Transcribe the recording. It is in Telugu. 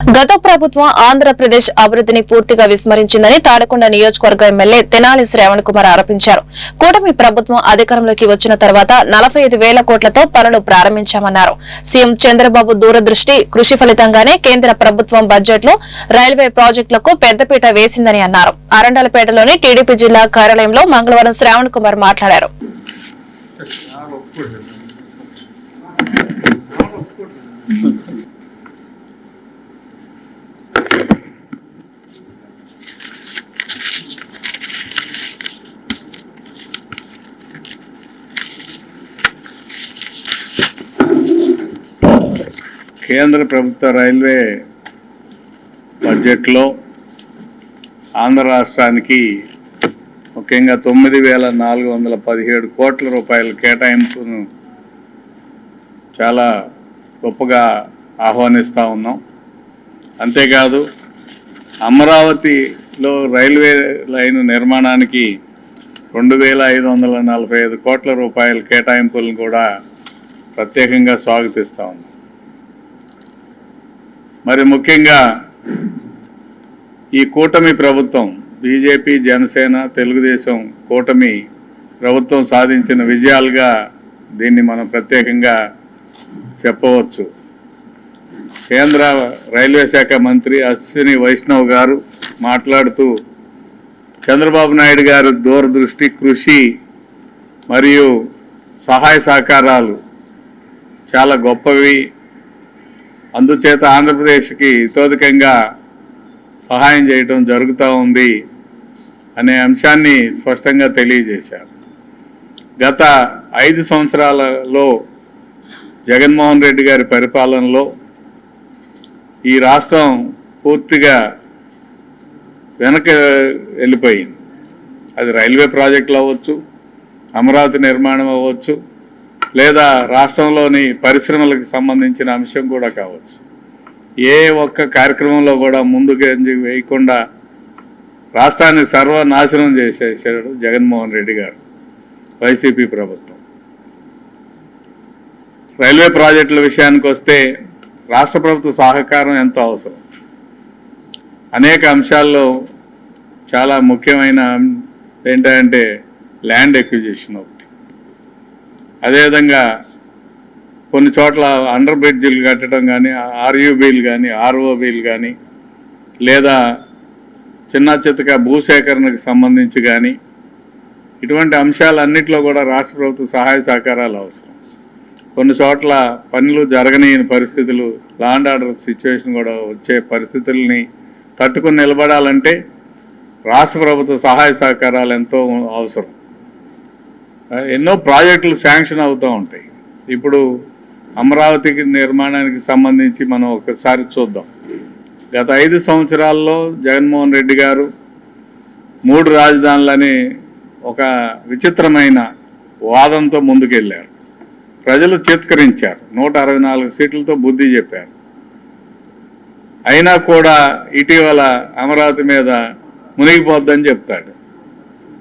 గత ప్రభుత్వం ఆంధ్రప్రదేశ్ అభివృద్ధిని పూర్తిగా విస్మరించిందని తాడకొండ నియోజకవర్గ ఎమ్మెల్యే తెనాలి శ్రావణ్ కుమార్ ఆరోపించారు. కూటమి ప్రభుత్వం అధికారంలోకి వచ్చిన తర్వాత నలభై ఐదు వేల కోట్లతో పనులు ప్రారంభించామన్నారు. సీఎం చంద్రబాబు దూరదృష్టి కృషి ఫలితంగానే కేంద్ర ప్రభుత్వం బడ్జెట్లో రైల్వే ప్రాజెక్టులకు పెద్దపీట వేసిందని అన్నారు. అరండలపేటలోని టీడీపీ జిల్లా కార్యాలయంలో మంగళవారం శ్రావణ్ కుమార్ మాట్లాడారు. కేంద్ర ప్రభుత్వ రైల్వే బడ్జెట్లో ఆంధ్ర రాష్ట్రానికి ముఖ్యంగా తొమ్మిది వేల నాలుగు వందల పదిహేడు కోట్ల రూపాయల కేటాయింపును చాలా గొప్పగా ఆహ్వానిస్తూ ఉన్నాం. అంతేకాదు అమరావతిలో రైల్వే లైన్ నిర్మాణానికి రెండు వేల ఐదు వందల నలభై ఐదు కోట్ల రూపాయల కేటాయింపులను కూడా ప్రత్యేకంగా స్వాగతిస్తూ ఉన్నాం. మరి ముఖ్యంగా ఈ కూటమి ప్రభుత్వం బీజేపీ జనసేన తెలుగుదేశం కూటమి ప్రభుత్వం సాధించిన విజయాలుగా దీన్ని మనం ప్రత్యేకంగా చెప్పవచ్చు. కేంద్ర రైల్వే శాఖ మంత్రి అశ్విని వైష్ణవ్ గారు మాట్లాడుతూ చంద్రబాబు నాయుడు గారు దూరదృష్టి కృషి మరియు సహాయ సహకారాలు చాలా గొప్పవి. అందుచేత ఆంధ్రప్రదేశ్కి ఇతోధికంగా సహాయం చేయటం జరుగుతూ ఉంది అనే అంశాన్ని స్పష్టంగా తెలియజేశారు. గత ఐదు సంవత్సరాలలో జగన్మోహన్ రెడ్డి గారి పరిపాలనలో ఈ రాష్ట్రం పూర్తిగా వెనక వెళ్ళిపోయింది. అది రైల్వే ప్రాజెక్టులు అవ్వచ్చు అమరావతి నిర్మాణం అవ్వచ్చు లేదా రాష్ట్రంలోని పరిశ్రమలకు సంబంధించిన అంశం కూడా కావచ్చు. ఏ ఒక్క కార్యక్రమంలో కూడా ముందుకు వేయకుండా రాష్ట్రాన్ని సర్వనాశనం చేసేసాడు జగన్మోహన్ రెడ్డి గారు వైసీపీ ప్రభుత్వం. రైల్వే ప్రాజెక్టుల విషయానికి వస్తే రాష్ట్ర ప్రభుత్వ సహకారం ఎంతో అవసరం. అనేక అంశాల్లో చాలా ముఖ్యమైన ఏంటంటే ల్యాండ్ ఎక్విజిషన్. ఒకటి అదేవిధంగా కొన్ని చోట్ల అండర్ బ్రిడ్జిలు కట్టడం కానీ ఆర్యూబీలు కానీ ఆర్ఓబీలు కానీ లేదా చిన్న చితక భూసేకరణకు సంబంధించి కానీ ఇటువంటి అంశాలన్నింటిలో కూడా రాష్ట్ర ప్రభుత్వ సహాయ సహకారాలు అవసరం. కొన్ని చోట్ల పనులు జరగని పరిస్థితులు లాండ్ ఆర్డర్ సిచ్యువేషన్ కూడా వచ్చే పరిస్థితుల్ని తట్టుకుని నిలబడాలంటే రాష్ట్ర ప్రభుత్వ సహాయ సహకారాలు ఎంతో అవసరం. ఎన్నో ప్రాజెక్టులు శాంక్షన్ అవుతూ ఉంటాయి. ఇప్పుడు అమరావతికి నిర్మాణానికి సంబంధించి మనం ఒకసారి చూద్దాం. గత ఐదు సంవత్సరాల్లో జగన్మోహన్ రెడ్డి గారు మూడు రాజధానులని ఒక విచిత్రమైన వాదంతో ముందుకెళ్ళారు ప్రజలు చేత్కరించారు. నూట అరవై నాలుగు సీట్లతో బుద్ధి చెప్పారు. అయినా కూడా ఇటీవల అమరావతి మీద మునిగిపోద్దని చెప్తాడు.